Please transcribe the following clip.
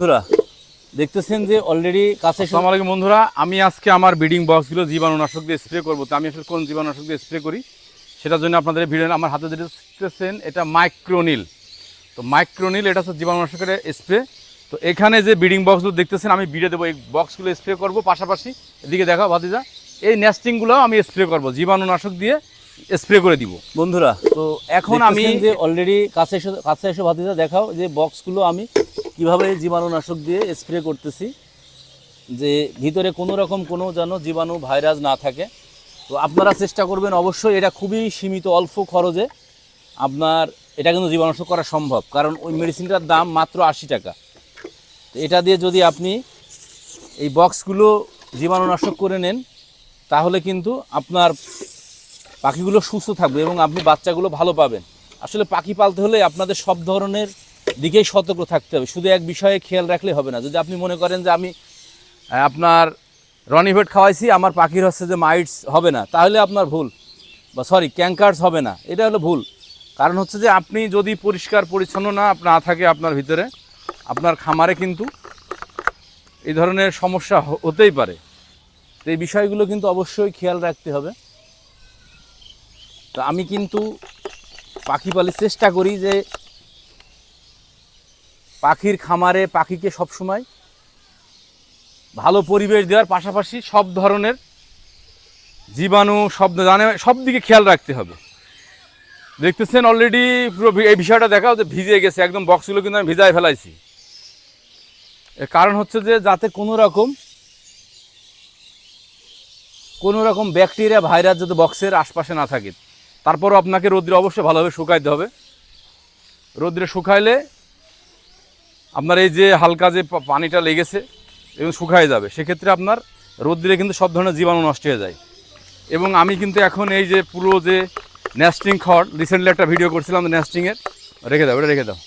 বন্ধুরা দেখতেছেন যে অলরেডি কাছে আলাইকুম বন্ধুরা আমি আজকে আমার ব্রিডিং বক্সগুলো জীবাণুনাশক দিয়ে স্প্রে করব। তো আমি আসলে কোন জীবাণুনাশক দিয়ে স্প্রে করি? সেটার জন্য আপনাদের ভিডিও আমার হাতে যেটা দেখতেছেন এটা মাইক্রোনিল তো মাইক্রোনিল এটা হচ্ছে জীবাণুনাশকের স্প্রে তো এখানে যে ব্রিডিং বক্সগুলো দেখতেছেন আমি বিড়ে দেবো এই বক্সগুলো স্প্রে করব পাশাপাশি। এদিকে দেখাও ভাতিজা এই নেস্টিংগুলো আমি স্প্রে করব জীবাণুনাশক দিয়ে স্প্রে করে দিব। বন্ধুরা তো এখন আমি যে অলরেডি কাছে এসে কাছে এসে ভাতিজা দেখাও যে বক্সগুলো আমি কীভাবে জীবাণুনাশক দিয়ে স্প্রে করতেছি, যে ভিতরে কোনো রকম কোনো যেন জীবাণু ভাইরাস না থাকে। তো আপনারা চেষ্টা করবেন অবশ্যই, এটা খুবই সীমিত, অল্প খরচে আপনার, এটা কিন্তু জীবাণুনাশক করা সম্ভব। কারণ ওই মেডিসিনটার দাম মাত্র আশি টাকা। তো এটা দিয়ে যদি আপনি এই বক্সগুলো জীবাণুনাশক করে নেন, তাহলে কিন্তু আপনার পাখিগুলো সুস্থ থাকবে এবং আপনি বাচ্চাগুলো ভালো পাবেন। আসলে পাখি পালতে হলে আপনাদের সব ধরনের দিকেই সতর্ক থাকতে হবে। শুধু এক বিষয়ে খেয়াল রাখলে হবে না। যদি আপনি মনে করেন যে আমি আপনার রনিভেট খাওয়াইছি, আমার পাখির হচ্ছে যে মাইটস হবে না, তাহলে আপনার ভুল। বা সরি, ক্যাঙ্কার্স হবে না। এটা হলো ভুল। কারণ হচ্ছে যে আপনি যদি পরিষ্কার পরিচ্ছন্ন না না থাকে আপনার ভিতরে, আপনার খামারে কিন্তু এই ধরনের সমস্যা হতেই পারে। তো এই বিষয়গুলো কিন্তু অবশ্যই খেয়াল রাখতে হবে। তো আমি কিন্তু পাখি পালির চেষ্টা করি যে পাখির খামারে পাখিকে সবসময় ভালো পরিবেশ দেওয়ার পাশাপাশি সব ধরনের জীবাণু সব জানে, সব দিকে খেয়াল রাখতে হবে। দেখতেছেন অলরেডি পুরো এই বিষয়টা দেখাও যে ভিজে গেছে, একদম বক্সগুলো কিন্তু আমি ভিজায় ফেলাইছি। এর কারণ হচ্ছে যে, যাতে কোনো রকম কোনো রকম ব্যাকটেরিয়া ভাইরাস যাতে বক্সের আশপাশে না থাকে, তারপরও আপনাকে রোদ্রে অবশ্যই ভালোভাবে শুকাইতে হবে। রোদ্রে শুকাইলে আপনার এই যে হালকা যে পানিটা লেগেছে, এবং শুকায় যাবে, সেক্ষেত্রে আপনার রোদ দিলে কিন্তু সব ধরনের জীবাণু নষ্ট হয়ে যায়। এবং আমি কিন্তু এখন এই যে পুরো যে নেস্টিং খড় রিসেন্টলি একটা ভিডিও করছিলাম নেস্টিংয়ের রেখে দাও এটা রেখে দাও।